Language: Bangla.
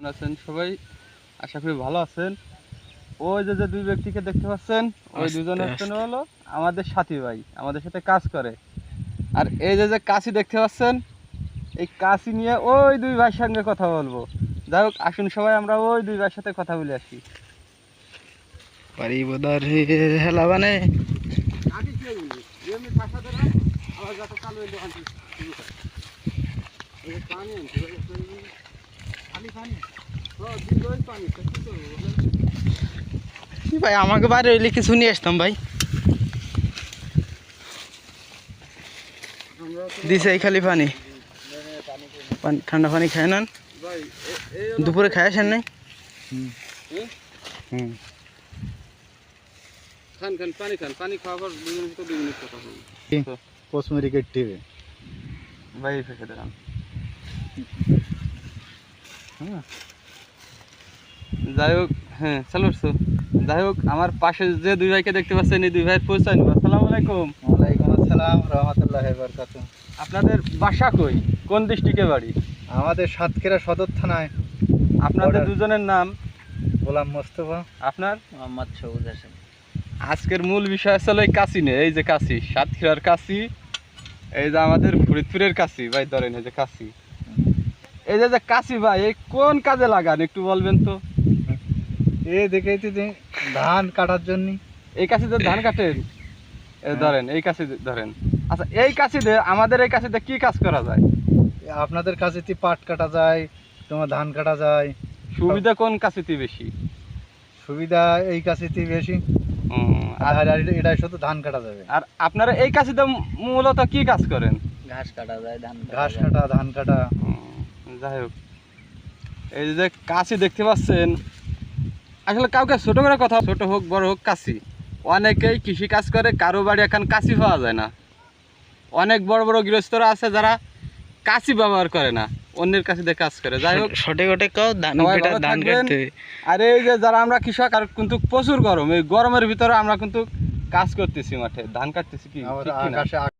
কেমন আছেন সবাই? আশা করি ভালো আছেন। ওই যে যে দুই ব্যক্তিকে দেখতে পাচ্ছেন ওই দুজন। হচ্ছেন হলো আমাদের সাথী ভাই আমাদের সাথে কাজ করে। আর এই যে যে কাশি দেখতে পাচ্ছেন এই কাশি নিয়ে ওই দুই ভাইয়ের সঙ্গে কথা বলব। যাই হোক আসুন সবাই আমরা ওই দুই ভাইয়ের সাথে কথা বলে আসি। পারি বোধর হেলা মানে কি ভাই আমাকে বাইরে হইলে কিছু নিয়ে আসতাম ভাই। দিছে এই খালি পানি। পানি- ঠান্ডা পানি খায় না ভাই এ- এই হলো- দুপুরে খায় আসেন নাই? হুম? হুম খান খান পানি খান। পানি খাওয়ার দুই মিনিট তো দুই মিনিট কথা বলুন। কোসমেরিক টিভি। ভাই ফেসে দিলাম হ্যাঁ। যাই হোক হ্যাঁ চালু করছ। যাই হোক আমার পাশে যে দুই ভাইকে দেখতে পাচ্ছেন এই দুই ভাই পৌঁছায় নিব। আসসালামু আলাইকুম। ওয়ালাইকুম আসসালাম রহমতুল্লাহ বরকাত আপনাদের বাসা কই? কোন ডিস্ট্রিক্টে বাড়ি? আমাদের সাতক্ষীরা সদর থানায়। আপনাদের. দুজনের নাম? গোলাম মোস্তফা। আপনার? মোহাম্মদ সবুজ হাসান। আজকের মূল বিষয় আসলে এই কাশি নিয়ে। এই যে কাশি সাতক্ষীরার কাশি এই যে আমাদের ফরিদপুরের কাশি। ভাই ধরেন এই যে কাশি। এই যে যে কাশি ভাই এই কোন কাজে লাগান একটু বলবেন তো? এ দেখেছি যে ধান কাটার জন্য। এই কাশিতে ধান কাটেন? এই ধরেন এই কাশি ধরেন। আচ্ছা এই কাশিতে আমাদের এই কাশিতে কি কাজ করা যায়? আপনাদের কাছেতে পাট কাটা যায় তোমার ধান কাটা যায়। সুবিধা কোন কাশিতে বেশি? সুবিধা এই কাছেতে বেশি। আর এটা শুধু ধান কাটা যাবে। আর আপনারা এই কাশিতে মূলত কি কাজ করেন? ঘাস কাটা যায় ধান ঘাস কাটা ধান কাটা। যাই হোক। এই যে কাশি দেখতে পাচ্ছেন আসলে কাউকে ছোট করে কথা ছোট হোক বড় হোক কাশি। অনেকেই কৃষি কাজ করে কারও বাড়ি এখন কাশি পাওয়া যায় না। অনেক বড় বড় গৃহস্থরা আছে যারা কাশি ব্যবহার করে না অন্যের কাছে দিয়ে কাজ করে। যাই হোক সঠিক ওটে কাও ধান সবাই ধান কাটতে আর এই যে যারা আমরা কৃষক আর কিন্তু প্রচুর গরম এই গরমের ভিতরে আমরা কিন্তু কাজ করতেছি মাঠে ধান কাটতেছি কি?